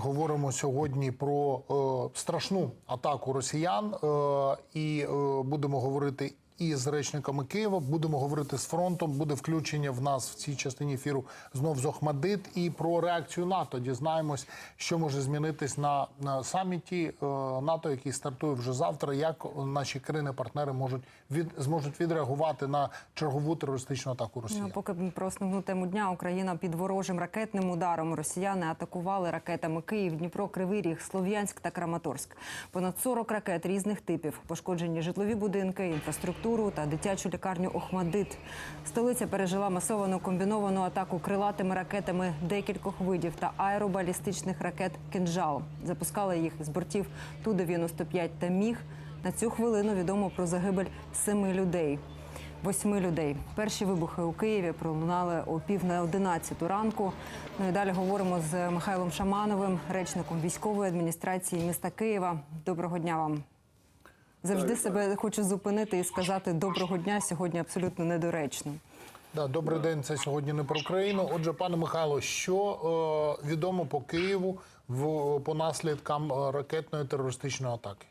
Говоримо сьогодні про е, страшну атаку росіян, е, і е, будемо говорити і з речниками Києва. Будемо говорити з фронтом. Буде включення в нас в цій частині ефіру знов з Охмадит і про реакцію НАТО. Дізнаємось, що може змінитись на, на саміті е, НАТО, який стартує вже завтра. Як наші країни-партнери можуть від зможуть відреагувати на чергову терористичну атаку Росії. Ну, поки про основну тему дня Україна під ворожим ракетним ударом росіяни атакували ракетами Київ, Дніпро, Кривий Ріг, Слов'янськ та Краматорськ. Понад 40 ракет різних типів, пошкоджені житлові будинки, інфраструктуру та дитячу лікарню Охмадит. Столиця пережила масовану комбіновану атаку крилатими ракетами декількох видів та аеробалістичних ракет «Кинжал». Запускали їх з бортів Ту-95 та Міг. На цю хвилину відомо про загибель семи людей. Восьми людей. Перші вибухи у Києві пролунали о пів на одинадцяту ранку. Ну і далі говоримо з Михайлом Шамановим, речником військової адміністрації міста Києва. Доброго дня вам. Завжди себе хочу зупинити і сказати доброго дня сьогодні абсолютно недоречно. Да, добрий день. Це сьогодні не про Україну. Отже, пане Михайло, що е, відомо по Києву в по наслідкам е, ракетної терористичної атаки?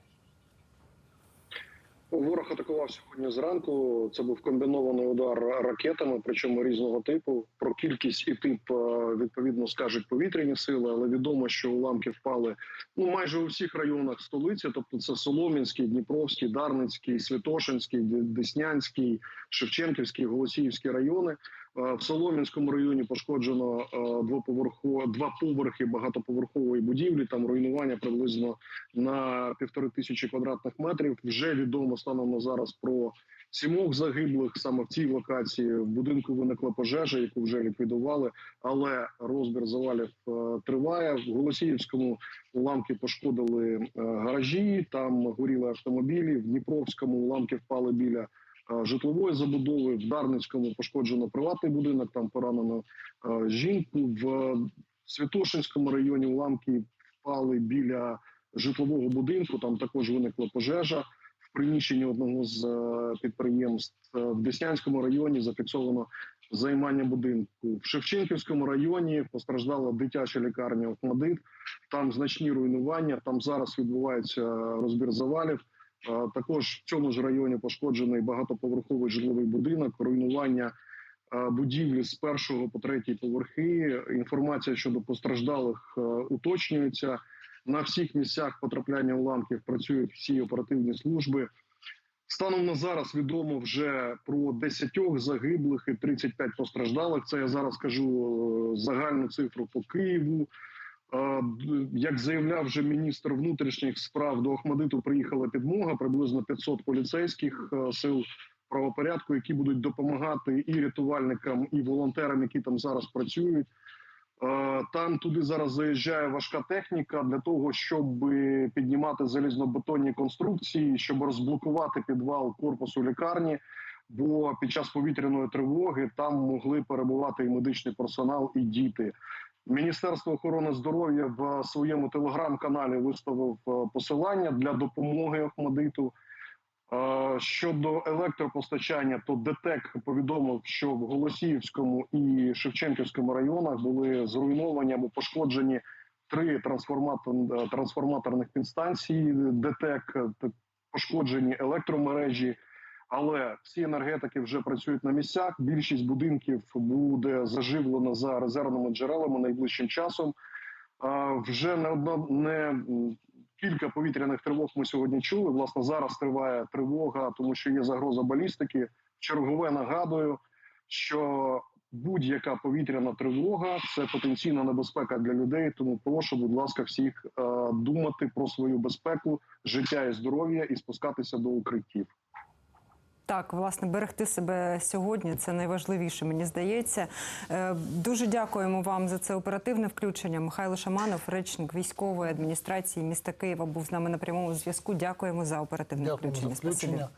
Ворог атакував сьогодні зранку. Це був комбінований удар ракетами, причому різного типу. Про кількість і тип е, відповідно скажуть повітряні сили, але відомо, що уламки впали ну майже у всіх районах столиці. Тобто, це Солом'янський, Дніпровський, Дарницький, Святошинський, Деснянський, Шевченківський, Голосіївський райони. Е, В Солом'янському районі пошкоджено е, двоповерхо два поверхи багатоповерхової будівлі. Там руйнування приблизно на півтори тисячі квадратних метрів. Вже відомо станом на зараз про сімох загиблих саме в цій локації. В будинку виникла пожежа, яку вже ліквідували, але розбір завалів е, триває. В Голосіївському уламки пошкодили е, гаражі. Там горіли автомобілі. В Дніпровському уламки впали біля е, житлової забудови. В Дарницькому пошкоджено приватний будинок. Там поранено жінку. В Святошинському районі уламки впали біля житлового будинку. Там також виникла пожежа. Приміщенні одного з е, підприємств Е, в Деснянському районі зафіксовано займання будинку. В Шевченківському районі постраждала дитяча лікарня Охмадит. Там значні руйнування. Там зараз відбувається розбір завалів. Е, Також в цьому ж районі пошкоджений багатоповерховий житловий будинок, руйнування будівлі з першого по третій поверхи. Інформація щодо постраждалих уточнюється. На всіх місцях потрапляння уламків працюють всі оперативні служби. Станом на зараз відомо вже про 10 загиблих і 35 постраждалих. Це я зараз кажу е, загальну цифру по Києву. Е, Як заявляв вже міністр внутрішніх справ до Охмадиту, приїхала підмога приблизно 500 поліцейських е, сил правопорядку, які будуть допомагати і рятувальникам, і волонтерам, які там зараз працюють. Е, Там туди зараз заїжджає важка техніка для того, щоб піднімати залізнобетонні конструкції, щоб розблокувати підвал корпусу лікарні. Бо під час повітряної тривоги там могли перебувати і медичний персонал, і діти. Міністерство охорони здоров'я в своєму телеграм-каналі виставив е, посилання для допомоги Охмадиту. Е, Щодо електропостачання, то ДТЕК повідомив, що в Голосіївському і Шевченківському районах були зруйновані або пошкоджені три е, трансформаторних підстанції. ДТЕК е, пошкоджені електромережі, але всі енергетики вже працюють на місцях. Більшість будинків буде заживлено за резервними джерелами найближчим часом. Вже не одна не кілька повітряних тривог ми сьогодні чули. Власне, зараз триває тривога, тому що є загроза балістики. Чергове нагадую, що будь-яка повітряна тривога це потенційна небезпека для людей. Тому прошу, будь ласка, всіх е, думати про свою безпеку, життя і здоров'я і спускатися до укриттів. Так, власне, берегти себе сьогодні це найважливіше, мені здається. Е, Дуже дякуємо вам за це оперативне включення. Михайло Шаманов, речник військової адміністрації міста Києва, був з нами на прямому зв'язку. Дякуємо за оперативне за включення. Спасибі. включення.